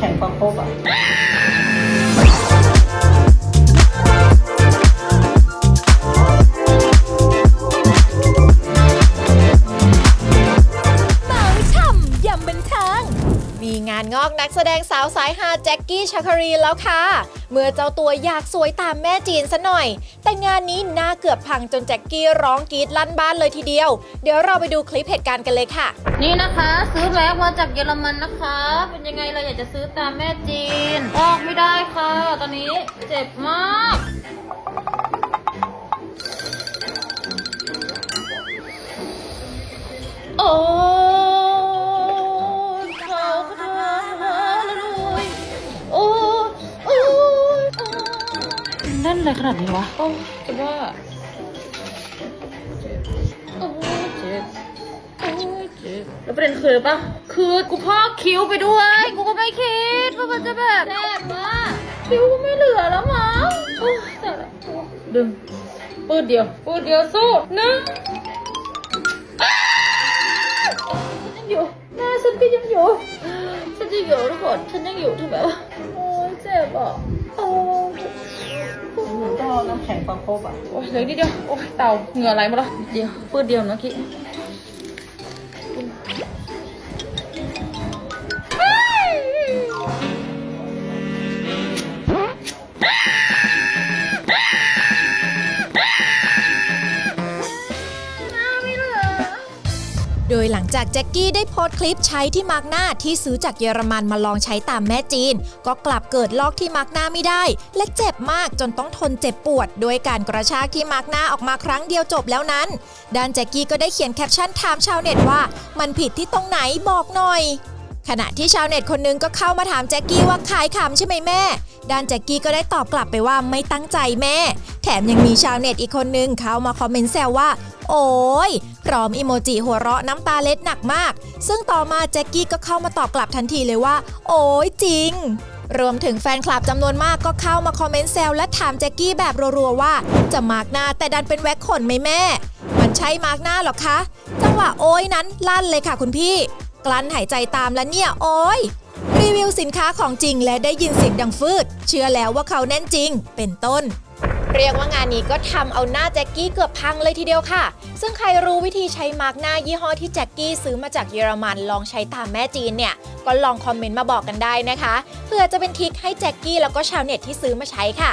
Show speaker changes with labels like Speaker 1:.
Speaker 1: 太不好吧。 งานอกนักแสดงสาวสายฮาแจ็คกี้ชาคารีแล้วค่ะ เมื่อเจ้าตัวอยากสวยตามแม่จีนซะหน่อย แต่งานนี้หน้าเกือบพังจนแจ็คกี้ร้องกรีดลั่นบ้านเลยทีเดียว เดี๋ยวเราไปดูคลิปเหตุการณ์กันเลยค่ะ
Speaker 2: นี่นะคะ ซื้อแม็กมาจากเยอรมันนะคะ เป็นยังไงเราอยากจะซื้อตามแม่จีน ออกไม่ได้ค่ะ ตอนนี้เจ็บมาก แน่นอะไรขนาดนี้วะ โอ้จะว่าโอ้ยเจ็บโอ้ยเจ็บแล้วประเด็นคืออะไรปะคือกูพอกคิ้วไปด้วย กูก็ไม่คิดว่ามันจะแบบแซ่บมากคิ้วก็ไม่เหลือแล้วมั้งโอ้ยแต่ละดึงปืดเดียวปืดเดียวสู้หนึ่งอ้าวฉันยังอยู่หน้าฉันก็ยังอยู่ฉันจะอยู่ทุกคนฉันยังอยู่ถูกไหมวะโอ้ยเจ็บอะโอ้ น้ำ
Speaker 3: แข็งประคบอะ
Speaker 2: โอ้ยเหลือนิดเดียว โอ้ยเต่าเหงื่อไหลหมดแล้วเดียวพื้ดเดียวเนาะอกี้
Speaker 1: โดยหลังจากแจ็คกี้ได้โพสต์คลิปใช้ที่มาร์กหน้าที่ซื้อจากเยอรมันมาลองใช้ตามแม่จีน ก็กลับเกิดลอกที่มาร์กหน้าไม่ได้ และเจ็บมากจนต้องทนเจ็บปวดโดยการกระชากที่มาร์กหน้าออกมาครั้งเดียวจบแล้วนั้นด้านแจ็คกี้ก็ได้เขียนแคปชั่นถามชาวเน็ตว่า มันผิดที่ตรงไหนบอกหน่อย ขณะที่ชาวเน็ตคนหนึงก็เข้ามาถามแจ็คกี้ว่าขายขำใช่ไหมแม่ ด้านแจ็คกี้ก็ได้ตอบกลับไปว่าไม่ตั้งใจแม่ แถมยังมีชาวเน็ตอีกคนนึงเข้ามาคอมเมนต์แซวว่า โอ้ยพร้อมอิโมจิหัวเราะน้ำตาเล็ดหนักมาก ซึ่งต่อมาแจ็คกี้ก็เข้ามาตอบกลับทันทีเลยว่า โอ้ยจริงรวมถึงแฟนคลับจำนวนมากก็เข้ามาคอมเมนต์แซวและถามแจ็คกี้แบบรัวๆว่า จะมาร์กหน้าแต่ดันเป็นแว็กขนไหมแม่ มันใช่มาร์กหน้าหรอคะ จังหวะโอ้ยนั้นลั่นเลยค่ะคุณพี่ กลั้นหายใจตามแล้วเนี่ย โอ้ยรีวิวสินค้าของจริงและได้ยินเสียงดังฟืด เชื่อแล้วว่าเขาแน่นจริง เป็นต้น เรียกว่างานนี้ก็ทำเอาหน้าแจ็คกี้เกือบพังเลยทีเดียวค่ะ ซึ่งใครรู้วิธีใช้มาร์กหน้ายี่ห้อที่แจ็คกี้ซื้อมาจากเยอรมันลองใช้ตามแม่จีนเนี่ย ก็ลองคอมเมนต์มาบอกกันได้นะคะ เพื่อจะเป็นทริคให้แจ็คกี้แล้วก็ชาวเน็ตที่ซื้อมาใช้ค่ะ